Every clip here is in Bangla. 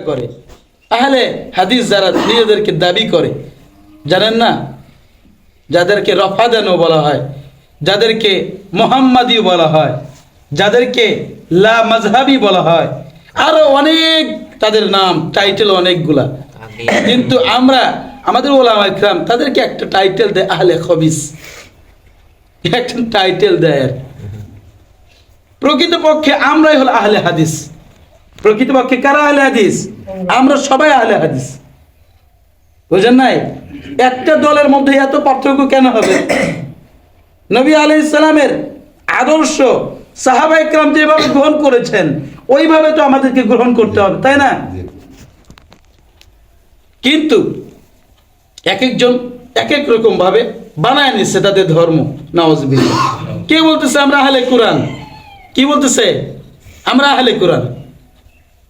করে। তাহলে হাদিস যারা নিজেদেরকে দাবি করে জানেন না? যাদেরকে রফাদানো বলা হয় যাদেরকে মোহাম্মদী বলা হয় যাদেরকে লা মাজহাবি বলা হয় আরও অনেক তাদের নাম টাইটেল অনেকগুলা। কিন্তু আমরা আমাদের ওলামা ইকরাম তাদেরকে একটা টাইটেল দেয় আহলে খবিস। একটা টাইটেল দেয় আর প্রকৃতপক্ষে আমরাই হলো আহলে হাদিস। প্রকৃতপক্ষে কারা আহলে হাদিস? আমরা সবাই আহলে হাদিস। বুঝেন নাই? একটা দলের মধ্যে এত পার্থক্য কেন হবে? নবী আলি ইসলামের আদর্শ সাহাবা ইকরাম যেভাবে গ্রহণ করেছেন ওইভাবে তো আমাদেরকে গ্রহণ করতে হবে তাই না? কিন্তু এক একজন এক এক রকম ভাবে বানায় নিচ্ছে তাদের ধর্ম নওয়াজবিল্লা কে বলতেছে আমরা আহলে কোরআন কি বলতেছে? আমরা আহলে কোরআন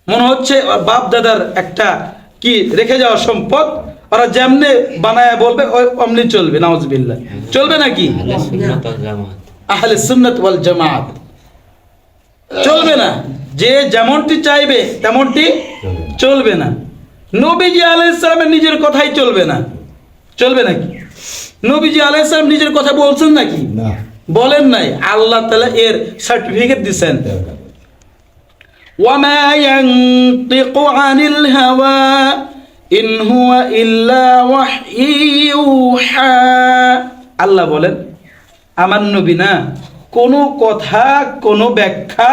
মনে হচ্ছে ওর বাপ দাদার একটা কি রেখে যাওয়া সম্পদ ওরা যেমনে বানায় বলবে ওই অমনি চলবে নওয়াজবিল্লা চলবে নাকি? আহলে সুন্নাত ওয়াল জামাত। চলবে না। যে যেমনটি চাইবে তেমনটি চলবে না। নবীজি আলাইহিস সালামের নিজের কথাই চলবে না। চলবে নাকি? নবীজি আলাইহিস সালাম নিজের কথা বলছেন নাকি? বলেন নাই। আল্লাহ তাআলা এর সার্টিফিকেট দিছেন। وما ينطق عن الهوى إن هو إلا وحي يوحى আল্লাহ বলেন আমার নবী না কোনো কথা কোনো ব্যাখ্যা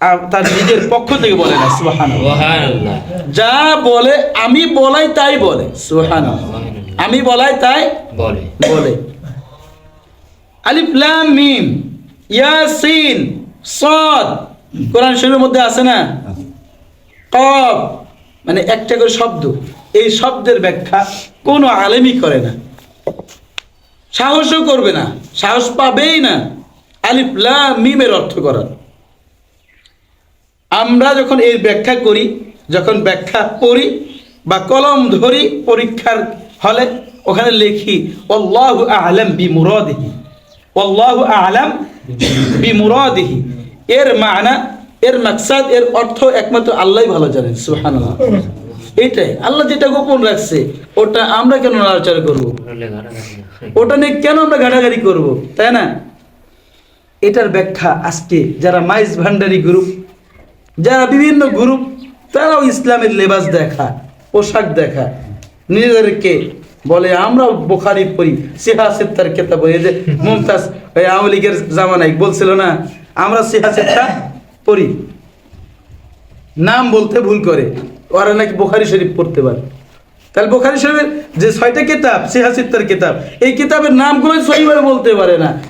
আ- তার নিজের পক্ষ থেকে বলে না সুবহানাল্লাহ সুবহানাল্লাহ যা বলে আমি বলাই তাই বলে সুবহানাল্লাহ সুবহানাল্লাহ। আমি বলাই তাই বলে বলে আলিফ লাম মিম ইয়াসিন সাদ কোরআন শরীফের মধ্যে আছে না? কফ মানে একটা করে শব্দ। এই শব্দের ব্যাখ্যা কোনো আলেমই করে না। সাহসও করবে না। সাহস পাবেই না। আলিফ, লাম, মিমের অর্থ করার। আমরা যখন এর ব্যাখ্যা করি, যখন ব্যাখ্যা করি বা কলম ধরি পরীক্ষার হলে, ওখানে লিখি অল্লাহু আলম বি মুরাদিহি অল্লাহু আলম বি মুরাদিহি এর মানা, এর মাকসাদ, এর অর্থ একমাত্র আল্লাহই ভালো জানেন, সুবহানাল্লাহ। এইটাই আল্লাহ যেটা গোপন রাখছে, ওটা আমরা কেন নাড়াচাড়া করব। ওটা নিয়ে কেন আমরা ঘাটাঘাটি করব? তাই না? এটার ব্যাখ্যা আজকে যারা মাইজ ভান্ডারি গ্রুপ যারা বিভিন্ন গ্রুপ তারাও ইসলামের লেবাস দেখা, পোশাক দেখা। নিজেদেরকে বলে, আমরা বোখারি পড়ি সিহাসেত্তার কেতাব, এই যে মুমতাজ আওয়ামী লীগের জামানায় বলছিল না? আমরা সিহাসেত্তা পড়ি। নাম বলতে ভুল করে। ওরা নাকি বোখারি শরীফ পড়তে পারে। তাহলে বোখারি শরীফের যে ছয়টা কিতাব সিহাসিত্তার কিতাব, এই কিতাবের নামগুলোই সহিভাবে বলতে পারে না।